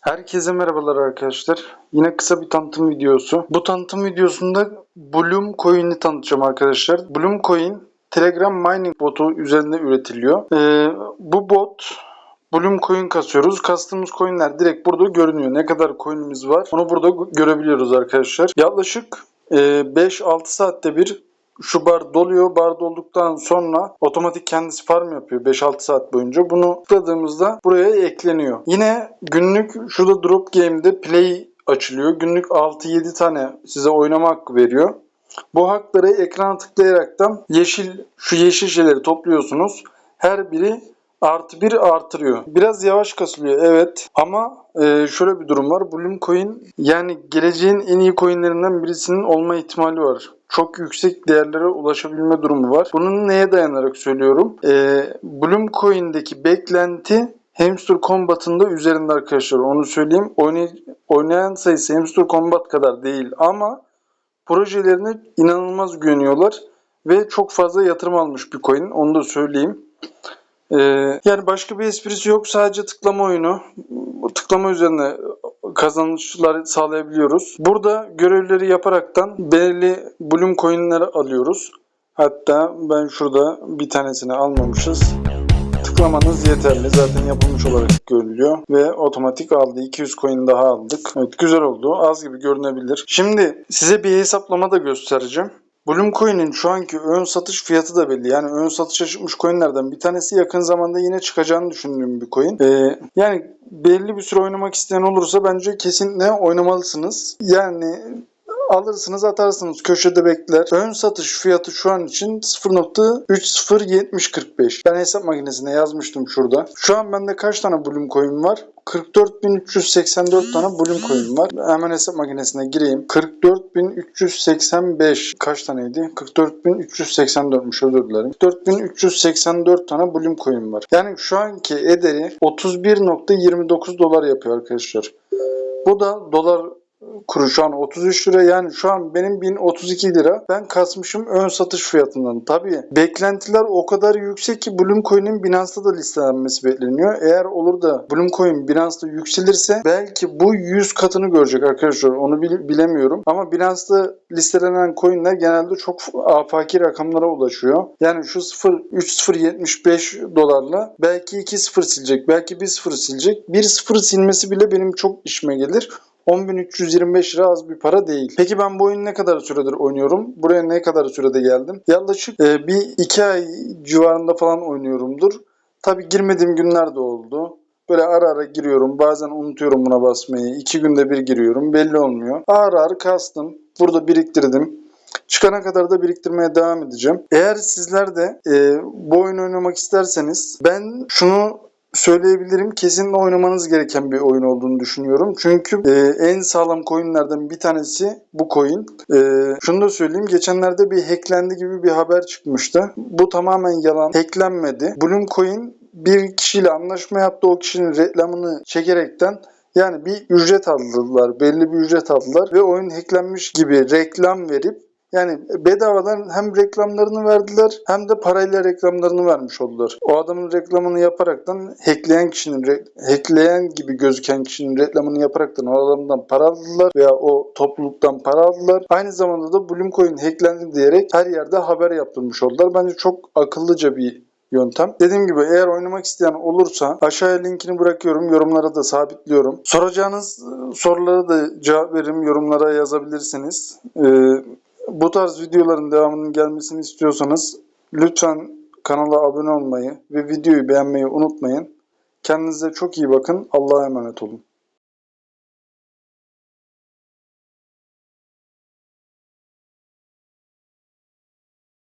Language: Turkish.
Herkese merhabalar arkadaşlar. Yine kısa bir tanıtım videosu. Bu tanıtım videosunda Bloom Coin'i tanıtacağım arkadaşlar. Bloom Coin Telegram mining botu üzerinde üretiliyor. Ee, bu bot Bloom Coin kasıyoruz. Kastığımız coinler direkt burada görünüyor. Ne kadar coin'imiz var onu burada görebiliyoruz arkadaşlar. Yaklaşık e, 5-6 saatte bir şu bar doluyor. Bar dolduktan sonra otomatik kendisi farm yapıyor 5-6 saat boyunca. Bunu tıkladığımızda buraya ekleniyor. Yine günlük şurada drop game'de play açılıyor. Günlük 6-7 tane size oynama hakkı veriyor. Bu hakları ekrana tıklayaraktan yeşil şu yeşil şeyleri topluyorsunuz. Her biri artı bir artırıyor. Biraz yavaş kasılıyor evet ama e, şöyle bir durum var. Bloom Coin yani geleceğin en iyi coinlerinden birisinin olma ihtimali var. Çok yüksek değerlere ulaşabilme durumu var. Bunun neye dayanarak söylüyorum? E, Bloom Coin'deki beklenti Hamster Combat'ın üzerinde arkadaşlar onu söyleyeyim. Oynay- oynayan sayısı Hamster Combat kadar değil ama projelerine inanılmaz güveniyorlar ve çok fazla yatırım almış bir coin. Onu da söyleyeyim. Ee, yani başka bir esprisi yok. Sadece tıklama oyunu. Bu tıklama üzerine kazançlar sağlayabiliyoruz. Burada görevleri yaparaktan belirli Bloom coin'leri alıyoruz. Hatta ben şurada bir tanesini almamışız. Tıklamanız yeterli. Zaten yapılmış olarak görülüyor. Ve otomatik aldı. 200 coin daha aldık. Evet güzel oldu. Az gibi görünebilir. Şimdi size bir hesaplama da göstereceğim. Bloom Coin'in şu anki ön satış fiyatı da belli. Yani ön satışa çıkmış coinlerden bir tanesi yakın zamanda yine çıkacağını düşündüğüm bir coin. Ee, yani belli bir süre oynamak isteyen olursa bence kesinlikle oynamalısınız. Yani alırsınız atarsınız köşede bekler. Ön satış fiyatı şu an için 0.307045. Ben hesap makinesine yazmıştım şurada. Şu an bende kaç tane Bloom coin var? 44.384 tane Bloom coin var. Hemen hesap makinesine gireyim. 44.385 kaç taneydi? 44.384'müş özür dilerim. 44.384 tane Bloom coin var. Yani şu anki ederi 31.29 dolar yapıyor arkadaşlar. Bu da dolar kuru şu an 33 lira yani şu an benim 1032 lira ben kasmışım ön satış fiyatından. Tabii beklentiler o kadar yüksek ki Bloom Coin'in Binance'da da listelenmesi bekleniyor. Eğer olur da Bloom Coin Binance'da yükselirse belki bu 100 katını görecek arkadaşlar onu bil- bilemiyorum. Ama Binance'da listelenen coinler genelde çok afaki rakamlara ulaşıyor. Yani şu 0 3075 dolarla belki 2-0 silecek belki 1-0 silecek. 1-0 silmesi bile benim çok işime gelir. 10.325 lira az bir para değil. Peki ben bu oyunu ne kadar süredir oynuyorum? Buraya ne kadar sürede geldim? Yaklaşık e, bir iki ay civarında falan oynuyorumdur. Tabi girmediğim günler de oldu. Böyle ara ara giriyorum. Bazen unutuyorum buna basmayı. İki günde bir giriyorum. Belli olmuyor. Ağır ağır kastım. Burada biriktirdim. Çıkana kadar da biriktirmeye devam edeceğim. Eğer sizler de e, bu oyunu oynamak isterseniz ben şunu söyleyebilirim. Kesinlikle oynamanız gereken bir oyun olduğunu düşünüyorum. Çünkü e, en sağlam coinlerden bir tanesi bu coin. E, şunu da söyleyeyim. Geçenlerde bir hacklendi gibi bir haber çıkmıştı. Bu tamamen yalan. Hacklenmedi. Bloom Coin bir kişiyle anlaşma yaptı. O kişinin reklamını çekerekten yani bir ücret aldılar. Belli bir ücret aldılar ve oyun hacklenmiş gibi reklam verip yani bedavadan hem reklamlarını verdiler hem de parayla reklamlarını vermiş oldular. O adamın reklamını yaparaktan hackleyen kişinin hackleyen gibi gözüken kişinin reklamını yaparaktan o adamdan para aldılar veya o topluluktan para aldılar. Aynı zamanda da Bloom Coin hacklendi diyerek her yerde haber yaptırmış oldular. Bence çok akıllıca bir yöntem. Dediğim gibi eğer oynamak isteyen olursa aşağıya linkini bırakıyorum. Yorumlara da sabitliyorum. Soracağınız e, sorulara da cevap veririm. Yorumlara yazabilirsiniz. Ee, bu tarz videoların devamının gelmesini istiyorsanız lütfen kanala abone olmayı ve videoyu beğenmeyi unutmayın. Kendinize çok iyi bakın. Allah'a emanet olun.